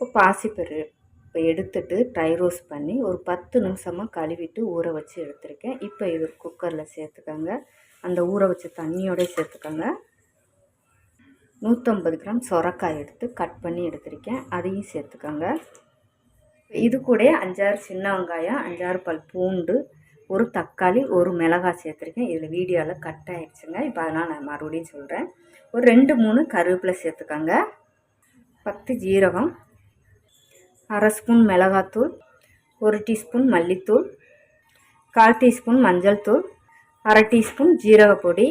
இப்போ பாசிப்பரு இப்போ எடுத்துட்டு ட்ரை ரோஸ்ட் பண்ணி ஒரு பத்து நிமிஷமாக கழுவிட்டு ஊற வச்சு எடுத்திருக்கேன். இப்போ இது குக்கரில் சேர்த்துக்கோங்க. அந்த ஊற வச்ச தண்ணியோட சேர்த்துக்கோங்க. நூற்றம்பது கிராம் சொரக்காய் எடுத்து கட் பண்ணி எடுத்திருக்கேன். அதையும் சேர்த்துக்கோங்க. இது கூட அஞ்சாறு சின்ன வெங்காயம் அஞ்சாறு பல் பூண்டு ஒரு தக்காளி ஒரு மிளகாய் சேர்த்துருக்கேன். இதில் வீடியோவில் கட் ஆகிடுச்சுங்க இப்போ அதனால் நான் மறுபடியும் சொல்கிறேன் ஒரு ரெண்டு மூணு கருவேப்பிலை சேர்த்துக்கோங்க. பத்து ஜீரகம். அரை ஸ்பூன் மிளகாத்தூள் ஒரு டீஸ்பூன் மல்லித்தூள் கால் டீஸ்பூன் மஞ்சள் தூள் அரை டீஸ்பூன் ஜீரகப்பொடி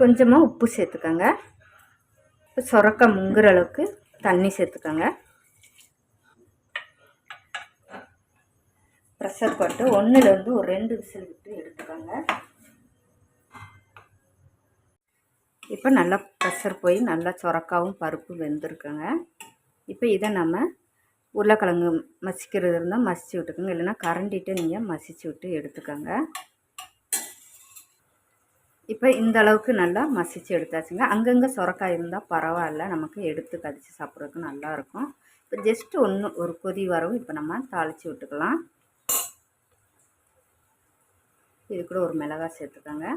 கொஞ்சமாக உப்பு சேர்த்துக்கோங்க. இப்போ சுரக்காய் முங்குற அளவுக்கு தண்ணி சேர்த்துக்கோங்க. ப்ரெஷர் போட்டு ஒன்றுலேருந்து ஒரு ரெண்டு விசில் விட்டு எடுத்துக்கோங்க. இப்போ நல்லா ப்ரெஷர் போய் நல்லா சுரக்காவும் பருப்பு வெந்திருக்குங்க. இப்போ இதை நம்ம உருளைக்கிழங்கு மசிக்கிறது இருந்தால் மசிச்சு விட்டுக்கோங்க. இல்லைன்னா கரண்டிட்டு நீங்கள் மசிச்சு விட்டு எடுத்துக்கோங்க. இப்போ இந்த அளவுக்கு நல்லா மசிச்சு எடுத்தாச்சுங்க. அங்கங்கே சுரக்காய் இருந்தால் பரவாயில்ல. நமக்கு எடுத்து கடிச்சு சாப்பிட்றதுக்கு நல்லாயிருக்கும் இப்போ ஜஸ்ட்டு ஒன்று ஒரு கொதி வரவும் இப்போ நம்ம தாளித்து விட்டுக்கலாம். இது கூட ஒரு மிளகாய் சேர்த்துக்கோங்க.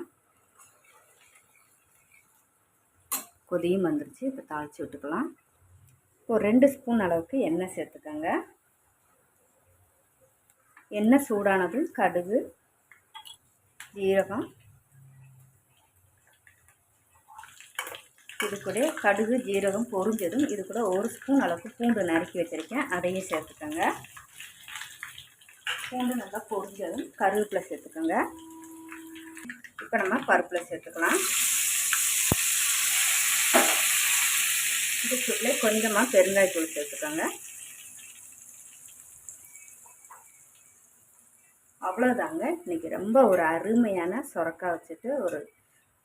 கொதியும் வந்துருச்சு. இப்போ தாளித்து விட்டுக்கலாம். ஒரு ரெண்டு ஸ்பூன் அளவுக்கு எண்ணெய் சேர்த்துக்கோங்க. எண்ணெய் சூடானதும் கடுகு ஜீரகம். இது கூட கடுகு ஜீரகம் பொறிஞ்சதும் இது கூட ஒரு ஸ்பூன் அளவுக்கு பூண்டு நறுக்கி வச்சுருக்கேன். அதையும் சேர்த்துக்கோங்க. பூண்டு நல்லா பொறிஞ்சதும் கருவேப்பிலை சேர்த்துக்கோங்க. இப்போ நம்ம பருப்பில் சேர்த்துக்கலாம். இந்த சூட்டில் கொஞ்சமாக பெருங்காயத்தூள் சேர்த்துக்கோங்க. அவ்வளோதாங்க இன்றைக்கி ரொம்ப ஒரு அருமையான சுரக்காய் வச்சுட்டு ஒரு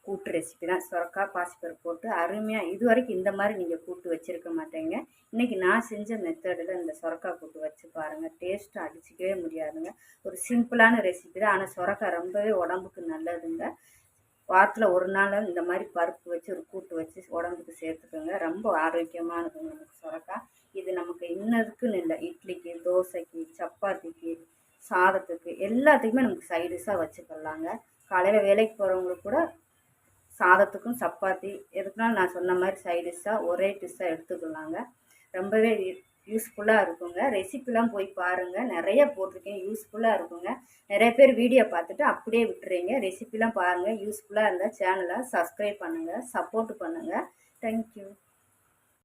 கூட்டு ரெசிபி தான். சொரக்கா பாசிப்பருப்பு போட்டு அருமையாக இது வரைக்கும் இந்த மாதிரி நீங்கள் கூட்டு வச்சுருக்க மாட்டேங்க. இன்றைக்கி நான் செஞ்ச மெத்தடில் இந்த சுரக்காய் கூட்டு வச்சு பாருங்கள் டேஸ்ட்டு அடிச்சிக்கவே முடியாதுங்க. ஒரு சிம்பிளான ரெசிபி தான். ஆனால் சுரக்காய் ரொம்பவே உடம்புக்கு நல்லதுங்க. வாரத்தில் ஒரு நாள் இந்த மாதிரி பருப்பு வச்சு ஒரு கூட்டு வச்சு உடம்புக்கு சேர்த்துக்கோங்க. ரொம்ப ஆரோக்கியமானதுங்க நமக்கு சுரக்கா. இது நமக்கு இன்னதுக்குன்னு இல்லை. இட்லிக்கு தோசைக்கு சப்பாத்திக்கு சாதத்துக்கு எல்லாத்துக்குமே நமக்கு சைடிஷாக வச்சுக்கலாங்க. காலையில் வேலைக்கு போகிறவங்களுக்கு கூட சாதத்துக்கும் சப்பாத்தி எதுக்குனாலும் நான் சொன்ன மாதிரி சைடிஷ்ஷாக ஒரே டிஷ்ஷாக எடுத்துக்கலாங்க. ரொம்பவே யூஸ்ஃபுல்லாக இருக்குங்க. ரெசிப்பிலாம் போய் பாருங்கள் நிறைய போட்டிருக்கேன். யூஸ்ஃபுல்லாக இருக்குங்க. நிறைய பேர் வீடியோ பார்த்துட்டு அப்படியே விட்டுறீங்க. ரெசிப்பிலாம் பாருங்கள் யூஸ்ஃபுல்லாக இருந்தால் சேனலை சப்ஸ்கிரைப் பண்ணுங்கள் சப்போர்ட் பண்ணுங்கள் தேங்க்யூ